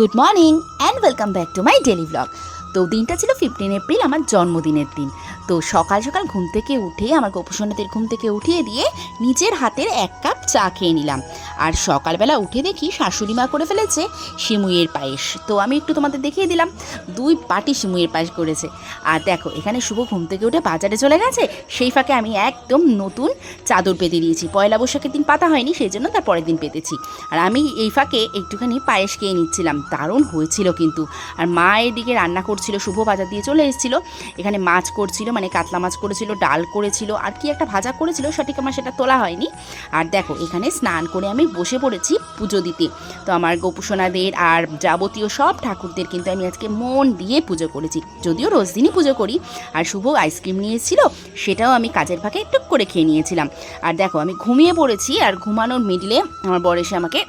Good morning and welcome back to my daily blog তো দিনটা ছিল ফিফটিন এপ্রিল আমার জন্মদিনের দিন। তো সকাল সকাল ঘুম থেকে উঠে, আমার গোপসন্নাদের ঘুম থেকে উঠিয়ে দিয়ে নিজের হাতের এক কাপ চা খেয়ে নিলাম। আর সকালবেলা উঠে দেখি শাশুড়ি মা করে ফেলেছে সিমুইয়ের পায়েস। তো আমি একটু তোমাদের দেখিয়ে দিলাম। দুই পাটি সিমুইয়ের পায়েস করেছে। আর দেখো, এখানে শুভ ঘুম থেকে উঠে বাজারে চলে গেছে। সেই ফাঁকে আমি একদম নতুন চাদর পেতে দিয়েছি। পয়লা বৈশাখের দিন পাতা হয়নি সেই জন্য তার পরের দিন পেতেছি। আর আমি এই ফাঁকে একটুখানি পায়েস খেয়ে নিচ্ছিলাম। দারুণ হয়েছিল কিন্তু। আর মা এদিকে রান্না করছিল, শুভ বাজার দিয়ে চলে এসেছিল। এখানে মাছ করছিল মানে কাতলা মাছ করেছিল, ডাল করেছিল, আর কি একটা ভাজা করেছিল, সঠিক আমার সেটা তোলা হয়নি। আর দেখো, এখানে স্নান করে আমি বসে পড়েছি পুজো দিতে। তো আমার গোপুসোনাদের আর যাবতীয় সব ঠাকুরদের কিন্তু আমি আজকে মন দিয়ে পুজো করেছি। যদিও রোজ দিনই পুজো করি, আর শুভ আইসক্রিম নিয়েছিল, সেটাও আমি কাজের ফাঁকে টুক করে খেয়ে নিয়েছিলাম। আর দেখো, আমি ঘুমিয়ে পড়েছি, আর ঘুমানোর মিডলে আমার বর এসে আমাকে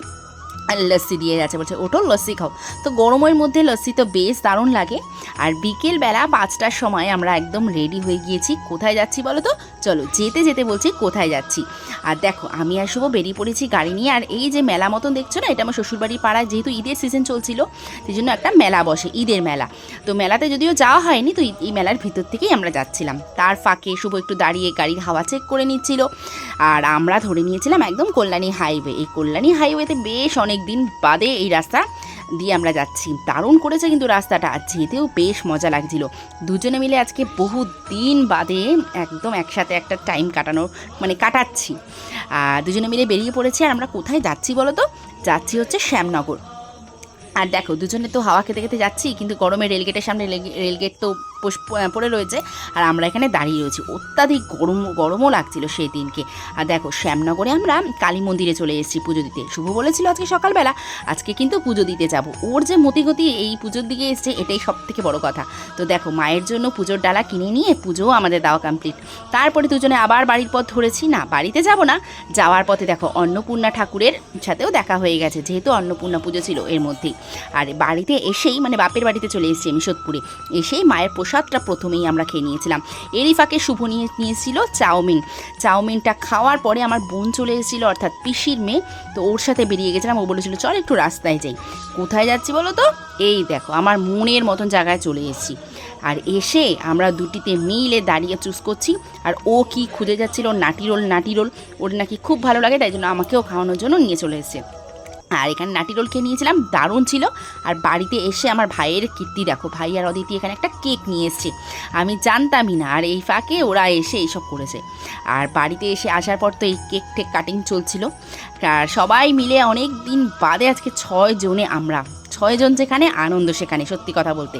লস্যি দিয়ে যাচ্ছে, বলছে ওটো লস্যি খাও। তো গরমের মধ্যে লস্যি তো বেশ দারুণ লাগে। আর বিকেলবেলা পাঁচটার সময় আমরা একদম রেডি হয়ে গিয়েছি। কোথায় যাচ্ছি বলো তো? চলো, যেতে যেতে বলছি, কোথায় যাচ্ছি? আর দেখো, আমি আর শুভ বেরিয়ে পড়েছি গাড়ি নিয়ে। আর এই যে মেলা মতন দেখছ না, এটা আমার শ্বশুরবাড়ির পাড়ায় যেহেতু ঈদের সিজন চলছিল, সেই জন্য একটা মেলা বসে, ঈদের মেলা। তো মেলাতে যদিও যাওয়া হয়নি, তো এই মেলার ভিতর থেকেই আমরা যাচ্ছিলাম। তার ফাঁকে শুভ একটু দাঁড়িয়ে গাড়ির হাওয়া চেক করে নিচ্ছিল। আর আমরা ধরে নিয়েছিলাম একদম কল্যাণী হাইওয়ে এই কল্যাণী হাইওয়েতে বেশ অনেক দিন বাদে এই রাস্তা দিয়ে আমরা যাচ্ছি। দারুণ করেছে কিন্তু রাস্তাটা, আর যেতেও বেশ মজা লাগছিল। দুজনে মিলে আজকে বহু দিন বাদে একদম একসাথে একটা টাইম কাটানো মানে কাটাচ্ছি। আর দুজনে মিলে বেরিয়ে পড়েছি, আর আমরা কোথায় যাচ্ছি বলো তো? যাচ্ছি হচ্ছে শ্যামনগর। আর দেখো, দুজনে তো হাওয়া খেতে খেতে যাচ্ছি, কিন্তু গরমে রেলগেটের সামনে রেলগে- রেলগেট তো পড়ে রয়েছে। আর আমরা এখানে দাঁড়িয়ে রয়েছি। অত্যাধিক গরম, গরমও লাগছিল সেই দিনকে আর দেখো, শ্যামনগরে আমরা কালী মন্দিরে চলে এসেছি পুজো দিতে। শুভ বলেছিল আজকে সকালবেলা, আজকে কিন্তু পুজো দিতে যাব। ওর যে মতিগতি, এই পুজোর দিকে এসছে, এটাই সব থেকে বড় কথা। তো দেখো, মায়ের জন্য পুজোর ডালা কিনে নিয়ে পুজোও আমাদের দেওয়া কমপ্লিট তারপরে দুজনে আবার বাড়ির পথ ধরেছি। না, বাড়িতে যাব না, যাওয়ার পথে দেখো, অন্নপূর্ণা ঠাকুরের সাথেও দেখা হয়ে গেছে, যেহেতু অন্নপূর্ণা পুজো ছিল এর মধ্যেই। আর বাড়িতে এসেই মানে বাপের বাড়িতে চলে এসেছি আমি সোদপুরে। এসেই মায়ের প্রসাদটা প্রথমেই আমরা খেয়ে নিয়েছিলাম। এরই ফাঁকে শুভ নিয়ে নিয়েছিল চাউমিন। চাউমিনটা খাওয়ার পরে আমার বোন চলে এসেছিল, অর্থাৎ পিসির মেয়ে। তো ওর সাথে বেরিয়ে গেছিলাম। ও বলেছিল, চল একটু রাস্তায় যাই। কোথায় যাচ্ছি বলো তো? এই দেখো, আমার মনের মতন জায়গায় চলে এসেছি। আর এসে আমরা দুটিতে মিলে দাঁড়িয়ে চুজ করছি। আর ও কি খুঁজে যাচ্ছিল? নাটি রোল নাটি রোল। ওর নাকি খুব ভালো লাগে, তাই জন্য আমাকেও খাওয়ানোর জন্য নিয়ে চলে এসেছে। আর এখানে নাটি রোল খেয়ে নিয়েছিলাম, দারুণ ছিল। আর বাড়িতে এসে আমার ভাইয়ের কীর্তি দেখো, ভাই আর অদিতি এখানে একটা কেক নিয়ে এসছে। আমি জানতামই না, আর এই ফাঁকে ওরা এসে এইসব করেছে। আর বাড়িতে এসে আসার পর তো এই কেক টেক কাটিং চলছিল। আর সবাই মিলে অনেক দিন বাদে আজকে ছয় জনে আমরা। ছয়জন যেখানে, আনন্দ সেখানে, সত্যি কথা বলতে।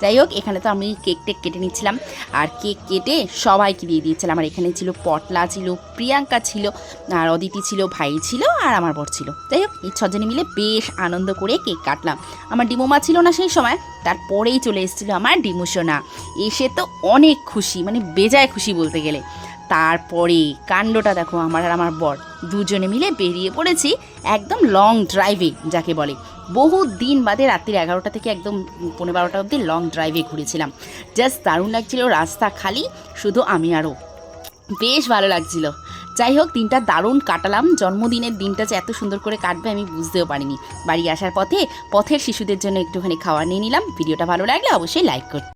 যাই হোক, এখানে তো আমি কেক টেক কেটে নিচ্ছিলাম। আর কেক কেটে সবাইকে দিয়ে দিয়েছিলাম। আর এখানে ছিল পটলা ছিল, প্রিয়াঙ্কা ছিল, আর অদিতি ছিল, ভাই ছিল, আর আমার বর ছিল। যাই হোক, এই ছজনে মিলে বেশ আনন্দ করে কেক কাটলাম। আমার ডিমোমা ছিল না সেই সময়, তারপরেই চলে এসেছিল আমার ডিমোশোনা এসে তো অনেক খুশি মানে বেজায় খুশি বলতে গেলে। তারপরে কাণ্ডটা দেখো আমার আর আমার বর। দুজনে মিলে বেরিয়ে পড়েছি একদম লং ড্রাইভে যাকে বলে। বহু দিন বাদে রাত্রির এগারোটা থেকে একদম পনেরো বারোটা অবধি লং ড্রাইভে ঘুরেছিলাম। জাস্ট দারুণ লাগছিল, রাস্তা খালি, শুধু আমি আরও বেশ ভালো লাগছিল। যাই হোক, দিনটা দারুণ কাটালাম। জন্মদিনের দিনটা যে এত সুন্দর করে কাটবে আমি বুঝতেও পারিনি। বাড়ি আসার পথে পথের শিশুদের জন্য একটুখানি খাওয়া নিয়ে নিলাম। ভিডিওটা ভালো লাগলে অবশ্যই লাইক করতে